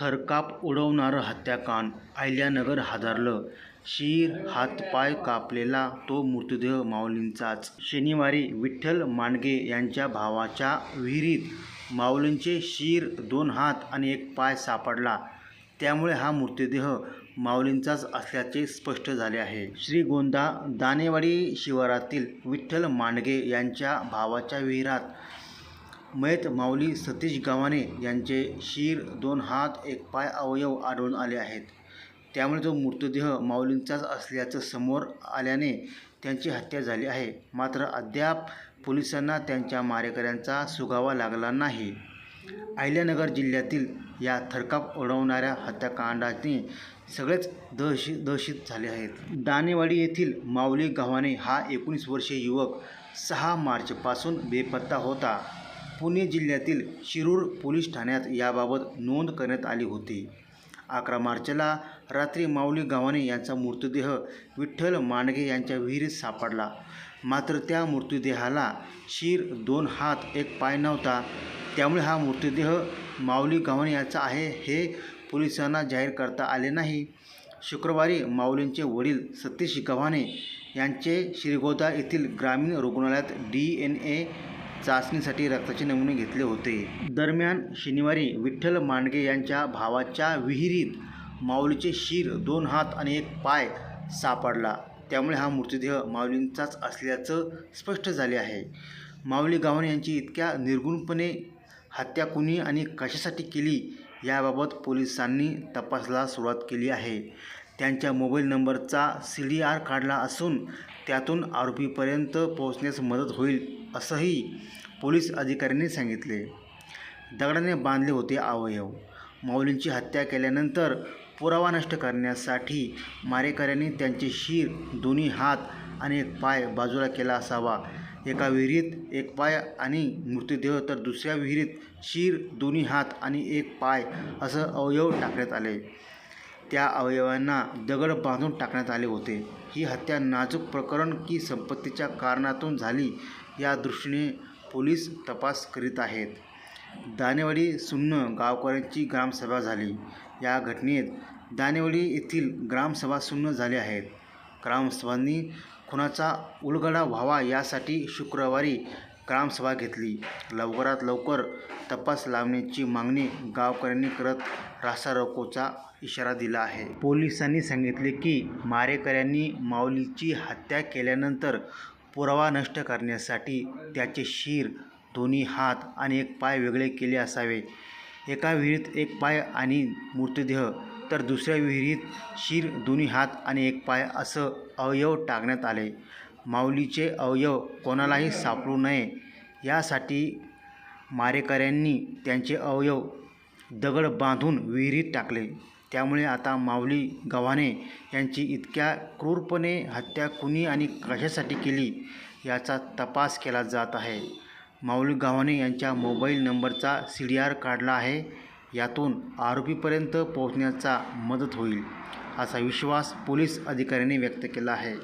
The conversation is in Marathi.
थरकाप उडवणारं हत्याकांड अहिल्यानगर हादरलं. शिर हातपाय कापलेला तो मृतदेह माऊलींचाच. शनिवारी विठ्ठल मांडगे यांच्या भावाच्या विहिरीत माऊलींचे शिर दोन हात आणि एक पाय सापडला. त्यामुळे हा मृतदेह माऊलींचाच असल्याचे स्पष्ट झाले आहे. श्रीगोंदा दानेवाडी शिवारातील विठ्ठल मांडगे यांच्या भावाच्या विहिरात मयत माऊली सतीश गावाने यांचे शिर दोन हात एक पाय अवयव आढळून आले आहेत. त्यामुळे तो मृतदेह माऊलींचाच असल्याचं समोर आल्याने त्यांची हत्या झाली आहे. मात्र अद्याप पोलिसांना त्यांच्या मारेकऱ्यांचा सुगावा लागला नाही. अहिल्यानगर जिल्ह्यातील या थरकाप उडवणाऱ्या हत्याकांडाने सगळेच दहशी दहशित झाले आहेत. दानेवाडी येथील माऊली गव्हाणे हा एकोणीस वर्षीय युवक सहा मार्चपासून बेपत्ता होता. पुणे जिल्ह्यातील शिरूर पोलीस ठाण्यात याबाबत नोंद करण्यात आली होती. अकरा मार्चला रात्री माऊली गव्हाणे यांचा मृतदेह विठ्ठल मांडगे यांच्या विहिरीत सापडला. मात्र त्या मृतदेहाला शिर दोन हात एक पाय नव्हता. त्यामुळे हा मृतदेह माऊली गव्हाणे यांचा आहे हे पोलिसांना जाहीर करता आले नाही. शुक्रवारी माऊलींचे वडील सतीश गव्हाणे यांचे श्रीगोदा येथील ग्रामीण रुग्णालयात डी एन ए चाचणीसाठी रक्ताचे नमुने घेतले होते. दरम्यान शनिवारी विठ्ठल मांडगे यांच्या भावाच्या विहिरीत माऊलीचे शिर दोन हात आणि एक पाय सापडला. त्यामुळे हा मृतदेह माऊलींचाच असल्याचं स्पष्ट झाले आहे. माऊली गावणे यांची इतक्या निर्गुणपणे हत्या कुणी आणि कशासाठी केली याबाबत पोलिसांनी तपासाला सुरुवात केली आहे. त्यांच्या मोबाईल नंबरचा सी डी आर काढला असून त्यातून आरोपीपर्यंत पोहोचण्यास मदत होईल असंही पोलीस अधिकाऱ्यांनी सांगितले. दगडाने बांधले होते अवयव. माऊलींची हत्या केल्यानंतर पुरावा नष्ट करण्यासाठी मारेकऱ्यांनी त्यांचे शीर दोन्ही हात आणि एक पाय बाजूला केला असावा. एका विहिरीत एक पाय आणि मृतदेह तर दुसऱ्या विहिरीत शीर दोन्ही हात आणि एक पाय असं अवयव टाकण्यात आले. त्या अवयवांना दगड बांधून टाकण्यात आले होते. ही हत्या नाजूक प्रकरण की संपत्तीच्या कारणातून झाली या दृष्टीने पोलीस तपास करीत आहेत. दानेवाडी सुन्न गावकऱ्यांची ग्रामसभा झाली. या घटनेत दानेवाडी येथील ग्रामसभा सुन्न झाल्या आहेत. ग्रामसभांनी खुनाचा उलगडा व्हावा यासाठी शुक्रवारी ग्रामसभा घेतली. लवकरात लवकर तपास लावण्याची मागणी गावकऱ्यांनी करत रास्तारोकोचा इशारा दिला आहे. पोलिसांनी सांगितले की मारेकऱ्यांनी माऊलीची हत्या केल्यानंतर पुरावा नष्ट करण्यासाठी त्याचे शिर दोन्ही हात आणि एक पाय वेगळे केले असावे. एका विहिरीत एक पाय आणि मृतदेह तर दुसऱ्या विहिरीत शिर दोन्ही हात आणि एक पाय असं अवयव टाकण्यात आले. माऊलीचे अवयव कोणालाही सापडू नये. यासाठी मारेकऱ्यांनी त्यांचे अवयव दगड बांधून विहिरीत टाकले. त्यामुळे आता माऊली गव्हाणे यांची इतक्या क्रूरपणे हत्या कुणी आणि कशासाठी केली याचा तपास केला जात आहे. माऊली गव्हाणे यांच्या मोबाईल नंबरचा सी डी आर काढला आहे. यातून आरोपीपर्यंत पोहोचण्याचा मदत होईल असा विश्वास पोलीस अधिकाऱ्यांनी व्यक्त केला आहे.